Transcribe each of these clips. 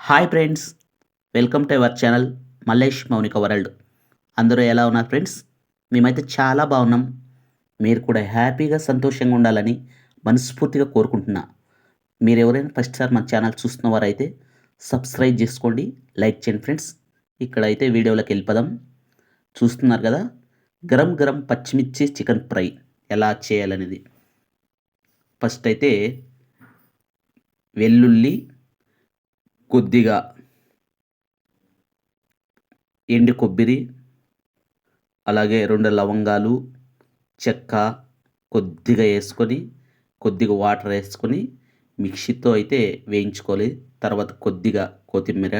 Hi friends welcome to our channel Mallesh Mounika world. అందరూ ఎలా ఉన్నారు ఫ్రెండ్స్? మేమైతే చాలా బాగున్నాం. మీరు కూడా హ్యాపీగా సంతోషంగా ఉండాలని మనస్ఫూర్తిగా కోరుకుంటున్నా. మీరు ఎవరైనా ఫస్ట్ సార్ మన ఛానల్ చూస్తున్న వారైతే సబ్స్క్రైబ్ చేసుకోండి లైక్ చేయండి ఫ్రెండ్స్. ఇక్కడైతే వీడియోలోకి వెళ్ళిపోదాం. చూస్తున్నారు కదా గరం గరం పచ్చిమిర్చి చికెన్ ఫ్రై ఎలా చేయాలనేది. ఫస్ట్ అయితే వెల్లుల్లి కొద్దిగా ఎండు కొబ్బరి అలాగే రెండు లవంగాలు చెక్క కొద్దిగా వేసుకొని కొద్దిగా వాటర్ వేసుకొని మిక్సీతో అయితే వేయించుకోవాలి. తర్వాత కొద్దిగా కొత్తిమీర.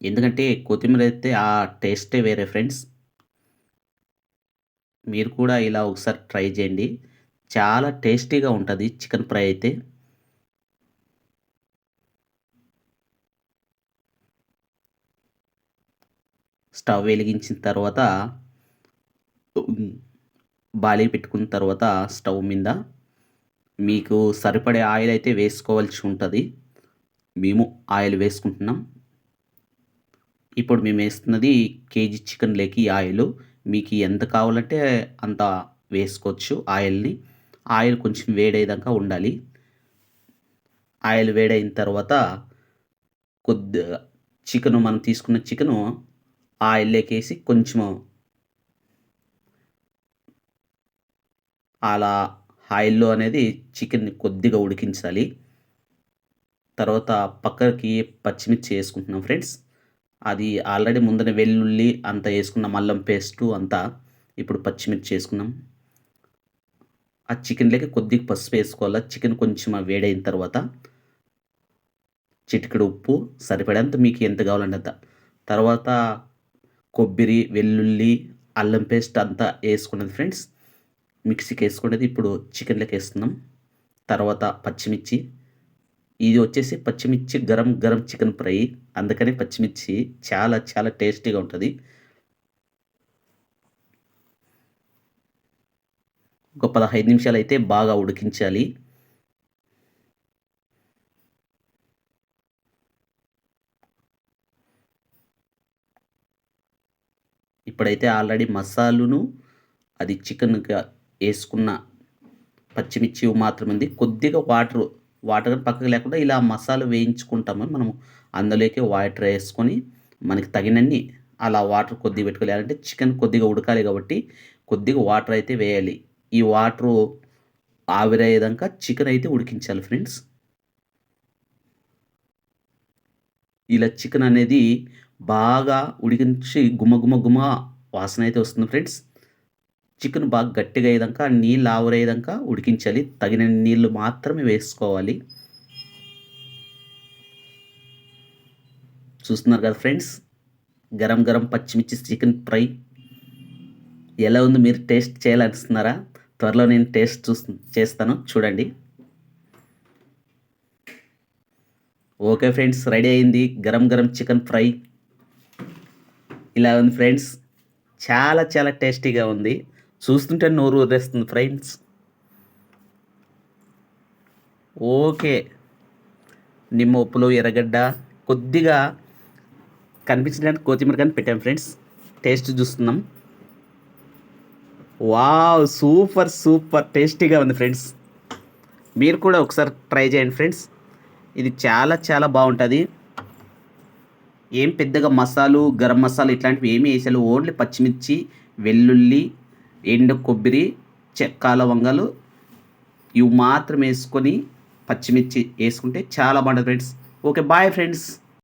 ఎందుకంటే కొత్తిమీర అయితే ఆ టేస్టే వేరే ఫ్రెండ్స్. మీరు కూడా ఇలా ఒకసారి ట్రై చేయండి. చాలా టేస్టీగా ఉంటుంది చికెన్ ఫ్రై అయితే. స్టవ్ వెలిగించిన తర్వాత బాలీ పెట్టుకున్న తర్వాత స్టవ్ మీద మీకు సరిపడే ఆయిల్ అయితే వేసుకోవాల్సి ఉంటుంది. మేము ఆయిల్ వేసుకుంటున్నాం. ఇప్పుడు మేము వేస్తున్నది కేజీ చికెన్ లేకి ఆయిల్. మీకు ఎంత కావాలంటే అంత వేసుకోవచ్చు ఆయిల్ని. ఆయిల్ కొంచెం వేడేదాకా ఉండాలి. ఆయిల్ వేడైన తర్వాత కొద్ది చికెను మనం తీసుకున్న చికెను ఆయిల్లోకి వేసి కొంచెము అలా ఆయిల్లో అనేది చికెన్ని కొద్దిగా ఉడికించాలి. తర్వాత పక్కకి పచ్చిమిర్చి వేసుకుంటున్నాం ఫ్రెండ్స్. అది ఆల్రెడీ ముందర వెల్లుల్లి అంతా వేసుకున్నాం అల్లం పేస్టు అంతా ఇప్పుడు పచ్చిమిర్చి వేసుకున్నాం. ఆ చికెన్లోకి కొద్దిగా పసుపు వేసుకోవాలి? చికెన్ కొంచెం వేడైన తర్వాత చిటికెడు ఉప్పు సరిపడేంత మీకు ఎంత కావాలంటే అంత. తర్వాత కొబ్బరి వెల్లుల్లి అల్లం పేస్ట్ అంతా వేసుకున్నది ఫ్రెండ్స్. మిక్సీకి వేసుకునేది ఇప్పుడు చికెన్లోకి వేస్తున్నాం. తర్వాత పచ్చిమిర్చి. ఇది వచ్చేసి పచ్చిమిర్చి గరం గరం చికెన్ ఫ్రై. అందుకని పచ్చిమిర్చి చాలా చాలా టేస్టీగా ఉంటుంది. ఒక పదహైదు నిమిషాలు అయితే బాగా ఉడికించాలి. ఇప్పుడైతే ఆల్రెడీ మసాలును అది చికెన్గా వేసుకున్న పచ్చిమిర్చి మాత్రం ఉంది కొద్దిగా వాటర్ వాటర్ పక్కకు లేకుండా ఇలా మసాలా వేయించుకుంటాము. మనం అందులోకి వాటర్ వేసుకొని మనకి తగినన్ని అలా వాటర్ కొద్దిగా పెట్టుకోవాలి. చికెన్ కొద్దిగా ఉడకాలి కాబట్టి కొద్దిగా వాటర్ అయితే వేయాలి. ఈ వాటరు ఆవిరయ్యేదాకా చికెన్ అయితే ఉడికించాలి ఫ్రెండ్స్. ఇలా చికెన్ అనేది బాగా ఉడికించి గుమ్మ గుమ్మ గుమ్మ వాసన అయితే వస్తుంది ఫ్రెండ్స్. చికెన్ బాగా గట్టిగా అయ్యేదాకా నీళ్ళు ఆవిరయ్యేదాకా ఉడికించాలి. తగిన నీళ్ళు మాత్రమే వేసుకోవాలి. చూస్తున్నారు కదా ఫ్రెండ్స్ గరం గరం పచ్చిమిర్చి చికెన్ ఫ్రై. ఎలా ఉంది మీరు టేస్ట్ చేయాలనిస్తున్నారా త్వరలో నేను టేస్ట్ చూ చేస్తాను. చూడండి. ఓకే ఫ్రెండ్స్ రెడీ అయింది. గరం గరం చికెన్ ఫ్రై. ఇలా ఉంది ఫ్రెండ్స్. చాలా చాలా టేస్టీగా ఉంది. చూస్తుంటే నోరు వదిలేస్తుంది ఫ్రెండ్స్. ఓకే. నిమ్మ ఉప్పులు ఎర్రగడ్డ కొద్దిగా కనిపించడానికి కొత్తిమీర కానీ పెట్టాం ఫ్రెండ్స్. టేస్ట్ చూస్తున్నాం. వావ్ సూపర్ సూపర్ టేస్టీగా ఉంది ఫ్రెండ్స్. మీరు కూడా ఒకసారి ట్రై చేయండి ఫ్రెండ్స్. ఇది చాలా చాలా బాగుంటుంది. ఏం పెద్దగా మసాలు గరం మసాలా ఇట్లాంటివి ఏమీ వేసాలి ఓన్లీ పచ్చిమిర్చి వెల్లుల్లి ఎండు కొబ్బరి చెక్క లవంగాలు ఇవి మాత్రం వేసుకొని పచ్చిమిర్చి వేసుకుంటే చాలా బాగుంటుంది ఫ్రెండ్స్. Okay bye friends.